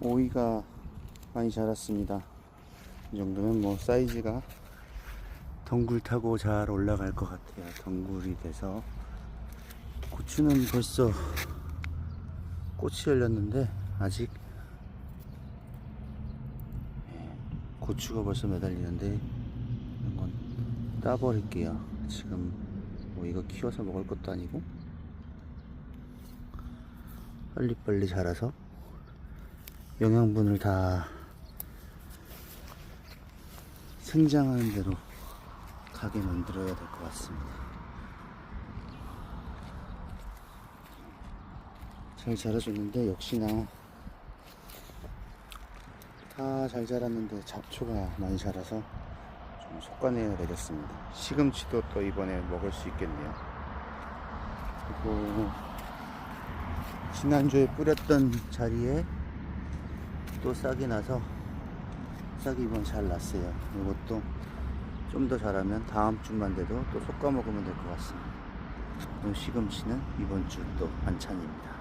오이가 많이 자랐습니다. 이 정도면 뭐 사이즈가 덩굴 타고 잘 올라갈 것 같아요. 덩굴이 돼서 고추는 벌써 꽃이 열렸는데 아직 예, 고추가 벌써 매달리는데 이런 건 따버릴게요. 지금 뭐 이거 키워서 먹을 것도 아니고 빨리빨리 자라서 영양분을 다 생장하는 대로 가게 만들어야 될 것 같습니다. 잘 자라줬는데 역시나 다 잘 자랐는데 잡초가 많이 자라서 좀 속가내야 되겠습니다. 시금치도 또 이번에 먹을 수 있겠네요. 그리고 지난주에 뿌렸던 자리에 또 싹이 나서 싹이 이번 잘 났어요. 이것도 좀더 자라면 다음 주만 돼도 또 솎아 먹으면 될 것 같습니다. 이 시금치는 이번 주 또 반찬입니다.